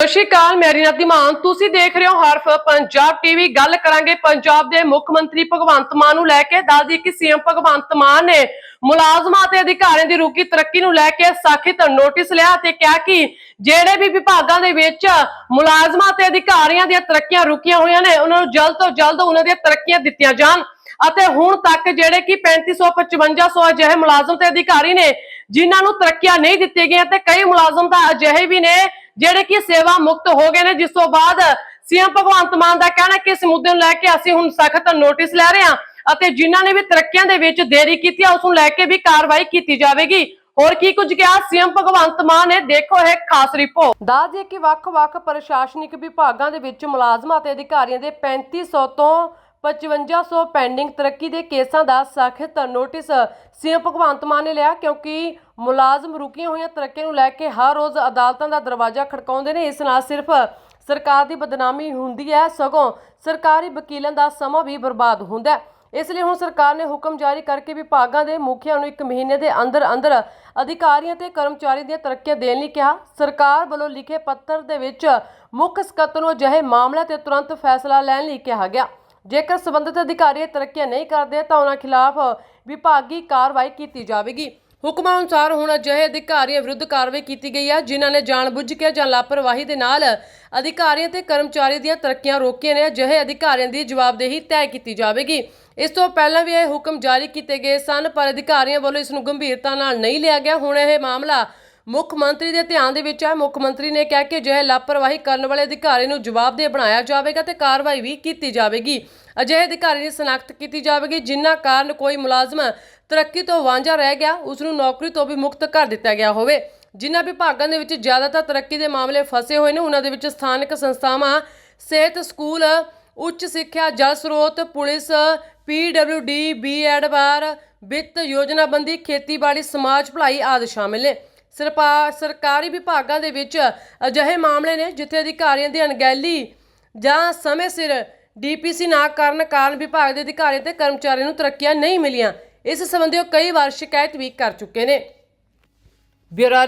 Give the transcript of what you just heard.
ਸਤਿ ਸ਼੍ਰੀ ਅਕਾਲ ਮੇਰੀ ਰੀਨਾ ਧੀਮਾਨ। ਤੁਸੀਂ ਦੇਖ ਰਹੇ ਹੋ ਹਰਫ ਪੰਜਾਬ ਟੀਵੀ। ਗੱਲ ਕਰਾਂਗੇ ਪੰਜਾਬ ਦੇ ਮੁੱਖ ਮੰਤਰੀ ਭਗਵੰਤ ਮਾਨ ਨੂੰ ਲੈ ਕੇ। ਦੱਸਦੀ ਕਿ ਸੀਐਮ ਭਗਵੰਤ ਮਾਨ ਨੇ ਮੁਲਾਜ਼ਮਾਂ ਤੇ ਅਧਿਕਾਰੀਆਂ ਦੀ ਰੁਕੀ ਤਰੱਕੀ ਨੂੰ ਲੈ ਕੇ ਸਖਤ ਨੋਟਿਸ ਲਿਆ ਤੇ ਕਿਹਾ ਕਿ ਜਿਹੜੇ ਵੀ ਵਿਭਾਗਾਂ ਦੇ ਵਿੱਚ ਮੁਲਾਜ਼ਮਾਂ ਤੇ ਅਧਿਕਾਰੀਆਂ ਦੀਆਂ ਤਰੱਕੀਆਂ ਰੁਕੀਆਂ ਹੋਈਆਂ ਨੇ, ਉਹਨਾਂ ਨੂੰ ਜਲਦ ਤੋਂ ਜਲਦ ਉਹਨਾਂ ਦੀਆਂ ਤਰੱਕੀਆਂ ਦਿੱਤੀਆਂ ਜਾਣ। ਅਤੇ ਹੁਣ ਤੱਕ ਜਿਹੜੇ ਕਿ 3500 5500 ਅਜਿਹੇ ਮੁਲਾਜ਼ਮ ਤੇ ਅਧਿਕਾਰੀ ਨੇ, ਜਿਨ੍ਹਾਂ ਨੂੰ ਤਰੱਕੀਆਂ ਨਹੀਂ ਦਿੱਤੀਆਂ ਗਈਆਂ ਤੇ ਕਈ ਮੁਲਾਜ਼ਮ ਤਾਂ ਅਜਿਹੇ ਵੀ ਨੇ ਜਿਹੜੇ ਕਿ ਸੇਵਾ ਮੁਕਤ ਹੋ ਗਏ ਨੇ, ਜਿਸ ਤੋਂ ਬਾਅਦ ਸੀਐਮ ਭਗਵੰਤ ਮਾਨ ਦਾ ਕਹਿਣਾ ਕਿ ਇਸ ਮੁੱਦੇ ਨੂੰ ਲੈ ਕੇ ਅਸੀਂ ਹੁਣ ਸਖਤ ਨੋਟਿਸ ਲੈ ਰਹੇ ਹਾਂ ਅਤੇ ਜਿਨ੍ਹਾਂ ਨੇ ਵੀ ਤਰੱਕੀਆਂ ਦੇ ਵਿੱਚ ਦੇਰੀ ਕੀਤੀ ਆ, ਉਸ ਨੂੰ ਲੈ ਕੇ ਵੀ ਕਾਰਵਾਈ ਕੀਤੀ ਜਾਵੇਗੀ। ਹੋਰ ਕੀ ਕੁਝ ਕਿਹਾ? ਸੀਐਮ ਭਗਵੰਤ ਮਾਨ ਨੇ, ਦੇਖੋ ਇਹ ਖਾਸ ਰਿਪੋਰਟ ਦੱਸ ਦਈਏ ਕਿ ਵੱਖ-ਵੱਖ ਪ੍ਰਸ਼ਾਸਨਿਕ ਵਿਭਾਗਾਂ ਦੇ ਵਿੱਚ ਮੁਲਾਜ਼ਮਾਂ ਅਤੇ ਅਧਿਕਾਰੀਆਂ ਦੇ 3500 ਤੋਂ 5500 ਪੈਂਡਿੰਗ ਤਰੱਕੀ ਦੇ ਕੇਸਾਂ ਦਾ ਸਖਤ ਨੋਟਿਸ ਸੀਐਮ ਭਗਵੰਤ ਮਾਨ ਨੇ ਲਿਆ, ਕਿਉਂਕਿ ਮੁਲਾਜ਼ਮ ਰੁਕੀਆਂ ਹੋਈਆਂ ਤਰੱਕੀਆਂ ਨੂੰ ਲੈ ਕੇ ਹਰ ਰੋਜ਼ ਅਦਾਲਤਾਂ ਦਾ ਦਰਵਾਜ਼ਾ ਖੜਕਾਉਂਦੇ ਨੇ। ਇਸ ਨਾਲ ਸਿਰਫ ਸਰਕਾਰ ਦੀ ਬਦਨਾਮੀ ਹੁੰਦੀ ਹੈ, ਸਗੋਂ ਸਰਕਾਰੀ ਵਕੀਲਾਂ ਦਾ ਸਮਾਂ ਵੀ ਬਰਬਾਦ ਹੁੰਦਾ ਹੈ। ਇਸ ਲਈ ਹੁਣ ਸਰਕਾਰ ਨੇ ਹੁਕਮ ਜਾਰੀ ਕਰਕੇ ਵਿਭਾਗਾਂ ਦੇ ਮੁਖੀਆਂ ਨੂੰ 1 ਮਹੀਨੇ ਦੇ ਅੰਦਰ ਅੰਦਰ ਅਧਿਕਾਰੀਆਂ ਤੇ ਕਰਮਚਾਰੀ ਦੀਆਂ ਤਰੱਕੀਆਂ ਦੇਣ ਲਈ ਕਿਹਾ। ਸਰਕਾਰ ਵੱਲੋਂ ਲਿਖੇ ਪੱਤਰ ਦੇ ਵਿੱਚ ਮੁੱਖ ਸਕੱਤਰ ਨੂੰ ਅਜਿਹੇ ਮਾਮਲਿਆਂ ਤੇ ਤੁਰੰਤ ਫੈਸਲਾ ਲੈਣ ਲਈ ਕਿਹਾ ਗਿਆ। ਜੇਕਰ ਸਬੰਧਤ ਅਧਿਕਾਰੀ ਇਹ ਤਰੱਕੀਆਂ ਨਹੀਂ ਕਰਦੇ ਤਾਂ ਉਹਨਾਂ ਖਿਲਾਫ ਵਿਭਾਗੀ ਕਾਰਵਾਈ ਕੀਤੀ ਜਾਵੇਗੀ। ਹੁਕਮਾਂ ਅਨੁਸਾਰ ਹੁਣ ਅਜਿਹੇ ਅਧਿਕਾਰੀਆਂ ਵਿਰੁੱਧ ਕਾਰਵਾਈ ਕੀਤੀ ਗਈ ਹੈ, ਜਿਨ੍ਹਾਂ ਨੇ ਜਾਣਬੁੱਝ ਕੇ ਜਾਂ ਲਾਪਰਵਾਹੀ ਦੇ ਨਾਲ ਅਧਿਕਾਰੀਆਂ ਤੇ ਕਰਮਚਾਰੀ ਦੀਆਂ ਤਰੱਕੀਆਂ ਰੋਕੀਆਂ ਨੇ। ਅਜਿਹੇ ਅਧਿਕਾਰੀਆਂ ਦੀ ਜਵਾਬਦੇਹੀ ਤੈਅ ਕੀਤੀ ਜਾਵੇਗੀ। ਇਸ ਤੋਂ ਪਹਿਲਾਂ ਵੀ ਇਹ ਹੁਕਮ ਜਾਰੀ ਕੀਤੇ ਗਏ ਸਨ, ਪਰ ਅਧਿਕਾਰੀਆਂ ਵੱਲੋਂ ਇਸ ਨੂੰ ਗੰਭੀਰਤਾ ਨਾਲ ਨਹੀਂ ਲਿਆ ਗਿਆ। ਹੁਣ ਇਹ ਮਾਮਲਾ ਮੁੱਖ ਮੰਤਰੀ ਦੇ ਧਿਆਨ ਦੇ ਵਿੱਚ ਆ। ਮੁੱਖ ਮੰਤਰੀ ਨੇ ਕਿਹਾ ਕਿ ਅਜਿਹੇ ਲਾਪਰਵਾਹੀ ਕਰਨ ਵਾਲੇ ਅਧਿਕਾਰੀ ਨੂੰ ਜਵਾਬਦੇਹ ਬਣਾਇਆ ਜਾਵੇਗਾ ਤੇ ਕਾਰਵਾਈ ਵੀ ਕੀਤੀ ਜਾਵੇਗੀ। ਅਜਿਹੇ ਅਧਿਕਾਰੀ ਦੀ ਸਨਾਖਤ ਕੀਤੀ ਜਾਵੇਗੀ, ਜਿਨ੍ਹਾਂ ਕਾਰਨ ਕੋਈ ਮੁਲਾਜ਼ਮ ਤਰੱਕੀ ਤੋਂ ਵਾਂਝਾ ਰਹਿ ਗਿਆ, ਉਸ ਨੂੰ ਨੌਕਰੀ ਤੋਂ ਵੀ ਮੁਕਤ ਕਰ ਦਿੱਤਾ ਗਿਆ ਹੋਵੇ। ਜਿਨ੍ਹਾਂ ਵਿਭਾਗਾਂ ਦੇ ਵਿੱਚ ਜ਼ਿਆਦਾਤਰ ਤਰੱਕੀ ਦੇ ਮਾਮਲੇ ਫਸੇ ਹੋਏ ਨੇ, ਉਹਨਾਂ ਦੇ ਵਿੱਚ ਸਥਾਨਕ ਸੰਸਥਾਵਾਂ, ਸਿਹਤ ਸਕੂਲ, ਉੱਚ ਸਿੱਖਿਆ, ਜਲ ਸਰੋਤ, ਪੁਲਿਸ ਪੀਡਬਲਯੂਡੀ ਬੀਐਡ ਬਾਰ ਵਿੱਤ ਯੋਜਨਾਬੰਦੀ, ਖੇਤੀਬਾੜੀ, ਸਮਾਜ ਭਲਾਈ ਆਦਿ ਸ਼ਾਮਿਲ ਨੇ। ਸਰਪਾ ਸਰਕਾਰੀ ਵਿਭਾਗਾਂ ਦੇ ਵਿੱਚ ਅਜਿਹੇ ਮਾਮਲੇ ਨੇ ਜਿੱਥੇ ਅਧਿਕਾਰੀਆਂ ਦੀ ਅਣਗਹਿਲੀ ਜਾਂ ਸਮੇਂ ਸਿਰ ਡੀਪੀਸੀ ਨਾ ਕਰਨ ਕਾਰਨ ਵਿਭਾਗ ਦੇ ਅਧਿਕਾਰੀਆਂ ਤੇ ਕਰਮਚਾਰੀਆਂ ਨੂੰ ਤਰੱਕੀਆਂ ਨਹੀਂ ਮਿਲੀਆਂ। ਇਸ ਸੰਬੰਧੀ ਉਹ ਕਈ ਵਾਰ ਸ਼ਿਕਾਇਤ ਵੀ ਕਰ ਚੁੱਕੇ ਨੇ। ਬਿਊਰੋ